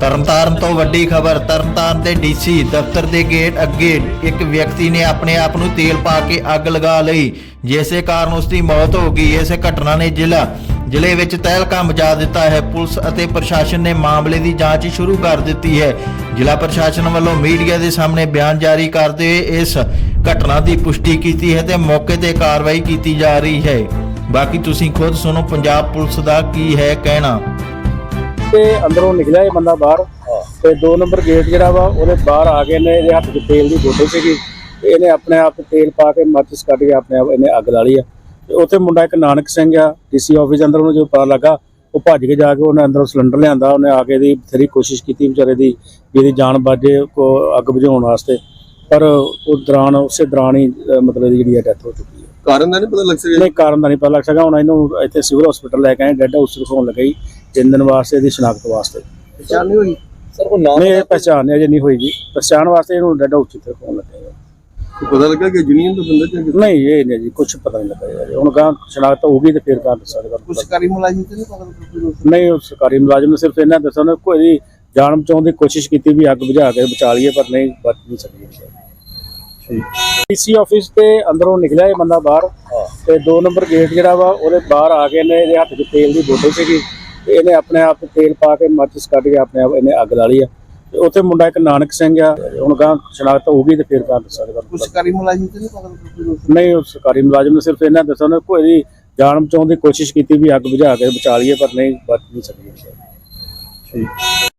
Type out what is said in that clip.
ਤਰਨਤਾਰਨ ਤੋਂ ਵੱਡੀ ਖਬਰ, ਤਰਨਤਾਰਨ ਦੇ ਡੀਸੀ ਦਫ਼ਤਰ ਦੇ ਗੇਟ ਅੱਗੇ ਇੱਕ ਵਿਅਕਤੀ ਨੇ ਆਪਣੇ ਆਪ ਨੂੰ ਤੇਲ ਪਾ ਕੇ ਅੱਗ ਲਗਾ ਲਈ। ਜਿਸੇ ਕਾਰਨ ਉਸ ਦੀ ਮੌਤ ਹੋ ਗਈ। ਇਸ ਘਟਨਾ ਨੇ ਜ਼ਿਲ੍ਹਾ, ਜ਼ਿਲ੍ਹੇ ਵਿੱਚ ਤਹਿਲਕਾ ਮਚਾ ਦਿੱਤਾ ਹੈ। ਪੁਲਿਸ ਅਤੇ ਪ੍ਰਸ਼ਾਸਨ ਨੇ ਮਾਮਲੇ ਦੀ ਜਾਂਚ ਸ਼ੁਰੂ ਕਰ ਦਿੱਤੀ ਹੈ। ਜ਼ਿਲ੍ਹਾ ਪ੍ਰਸ਼ਾਸਨ ਵੱਲੋਂ ਮੀਡੀਆ ਦੇ ਸਾਹਮਣੇ ਬਿਆਨ ਜਾਰੀ ਕਰਦੇ ਹੋਏ ਇਸ ਘਟਨਾ ਦੀ ਪੁਸ਼ਟੀ ਕੀਤੀ ਹੈ ਤੇ ਮੌਕੇ ਤੇ ਕਾਰਵਾਈ ਕੀਤੀ ਜਾ ਰਹੀ ਹੈ। ਬਾਕੀ ਤੁਸੀਂ ਖੁਦ ਸੁਣੋ, ਪੰਜਾਬ ਪੁਲਿਸ ਦਾ ਕੀ ਹੈ ਕਹਿਣਾ। ਤੇ ਅੰਦਰੋਂ ਨਿਕਲਿਆ ਇਹ ਬੰਦਾ ਬਾਹਰ ਤੇ 2 ਨੰਬਰ ਗੇਟ ਜਿਹੜਾ ਵਾ ਉਹਦੇ ਬਾਹਰ ਆ ਕੇ ਨੇ ਇਹਦੇ ਹੱਥ 'ਚ ਤੇਲ ਦੀ ਬੋਤਲ ਸੀਗੀ ਤੇ ਇਹਨੇ ਆਪਣੇ ਆਪ ਤੇਲ ਪਾ ਕੇ ਮਾਚਿਸ ਕੱਢ ਕੇ ਆਪਣੇ ਆਪ ਇਹਨੇ ਅੱਗ ਲਾ ਲਈ ਆ। ਤੇ ਉੱਥੇ ਮੁੰਡਾ ਇੱਕ ਨਾਨਕ ਸਿੰਘ ਆ ਡੀਸੀ ਆਫਿਸ ਅੰਦਰ ਉਹਨੂੰ ਜਦੋਂ ਪਤਾ ਲੱਗਾ ਉਹ ਭੱਜ ਕੇ ਜਾ ਕੇ ਉਹਨੇ ਅੰਦਰੋਂ ਸਿਲੰਡਰ ਲਿਆਂਦਾ ਉਹਨੇ ਆ ਕੇ ਇਹਦੀ ਬਥੇਰੀ ਕੋਸ਼ਿਸ਼ ਕੀਤੀ ਵਿਚਾਰੇ ਦੀ ਵੀ ਇਹਦੀ ਜਾਨ ਬਾਜੇ ਕੋ ਅੱਗ ਬੁਝਾਉਣ ਵਾਸਤੇ। ਪਰ ਉਹ ਦੌਰਾਨ ਉਸੇ ਦੌਰਾਨ ਹੀ ਮਤਲਬ ਇਹਦੀ ਜਿਹੜੀ ਡੈਥ ਹੋ ਚੁੱਕੀ ਹੈ ਕਾਰਨ ਦਾ ਨਹੀਂ ਪਤਾ ਲੱਗ ਸਕਿਆ? ਨਹੀਂ ਕਾਰਨ ਦਾ ਨਹੀਂ ਪਤਾ ਲੱਗ ਸਕਿਆ। ਹੁਣ ਇਹਨੂੰ ਇੱਥੇ ਸਿਵਲ ਹਸਪੀਟਲ ਲੈ ਕੇ ਆਏ ਡੈਡ ਹਾਊਸ ਰਖਾਉਣ ਲੱਗੇ ਤਿੰਨ ਦਿਨ ਵਾਸਤੇ ਇਹਦੀ ਸ਼ਨਾਖਤ ਵਾਸਤੇ। ਪਛਾਣ ਨਹੀਂ ਹੋਈ? ਸਰ ਉਹ ਨਾਮ ਨਹੀਂ ਇਹ ਪਛਾਣ ਅਜੇ ਨਹੀਂ ਹੋਈ ਜੀ। ਪਛਾਣ ਵਾਸਤੇ ਇਹਨੂੰ ਡੈਡ ਹਾਊਸ ਤੇ ਰਖਾਉਣ ਲੱਗੇ ਆ। ਪਤਾ ਲੱਗਾ ਕਿ ਜੁਨੀਅਰ ਦਾ ਬੰਦਾ ਜਾਂ ਨਹੀਂ ਇਹ ਨਹੀਂ ਜੀ ਕੁਝ ਪਤਾ ਨਹੀਂ ਲੱਗਾ ਜੀ। ਹੁਣ ਗਾਂ ਸ਼ਨਾਖਤ ਹੋਊਗੀ ਤੇ ਫਿਰ ਕਾਰ ਦੱਸਾਂਗੇ ਤੁਹਾਨੂੰ। ਸਰਕਾਰੀ ਮੁਲਾਜ਼ਮ ਤੇ ਨਹੀਂ ਪਤਾ ਨਹੀਂ ਉਹ ਸਰਕਾਰੀ ਮੁਲਾਜ਼ਮ ਨੇ ਸਿਰਫ ਇਹਨਾਂ ਦੱਸਿਆ ਉਹਨੇ ਕੋਈ ਜਾਣ ਬਚਾਉਣ ਦੀ ਕੋਸ਼ਿਸ਼ ਕੀਤੀ ਵੀ ਅੱਗ ਬੁਝਾ ਕੇ ਬਚਾ ਲਈਏ ਪਰ ਨਹੀਂ ਬਚ ਨਹੀਂ ਸਕੀ। ਡੀਸੀ ਆਫਿਸ ਤੇ ਅੰਦਰੋਂ ਨਿਕਲਿਆ ਇਹ ਬੰਦਾ ਬਾਹਰ ਤੇ 2 ਨੰਬਰ ਗੇਟ ਜਿਹੜਾ ਵਾ ਉਹਦੇ ਬਾਹਰ ਆ ਕੇ ਨੇ ਇਹਦੇ ਹੱਥ 'ਚ ਤੇਲ ਦੀ ਬੋਤਲ ਸੀਗੀ। ਤੇ ਇਹਨੇ ਆਪਣੇ ਆਪ ਤੇਲ ਪਾ ਕੇ ਮਾਚਿਸ ਕੱਢ ਕੇ ਆਪਣੇ ਆਪ ਇਹਨੇ ਅੱਗ ਲਾ ਲਈ ਆ। ਤੇ ਉੱਥੇ ਮੁੰਡਾ ਇੱਕ ਨਾਨਕ ਸਿੰਘ ਆ ਹੁਣ ਗਾਂ ਸ਼ਨਾਖਤ ਹੋਊਗੀ ਤੇ ਫਿਰ ਕਾਰ ਦੱਸਾਂਗੇ ਤੁਹਾਨੂੰ। ਸਰਕਾਰੀ ਮੁਲਾਜ਼ਮ ਤੇ ਨਹੀਂ ਪਤਾ ਲੱਗਾ ਨਹੀਂ ਉਹ ਸਰਕਾਰੀ ਮੁਲਾਜ਼ਮ ਨੇ ਸਿਰਫ ਇਹਨਾਂ ਦੱਸਿਆ ਉਹਨੇ ਕੋਈ ਜਾਣ ਬਚਾਉਣ ਦੀ ਕੋਸ਼ਿਸ਼ ਕੀਤੀ ਵੀ ਅੱਗ ਬੁਝਾ ਕੇ ਬਚਾ ਲਈਏ ਪਰ ਨਹੀਂ ਬਚ ਨਹੀਂ ਸਕੀ।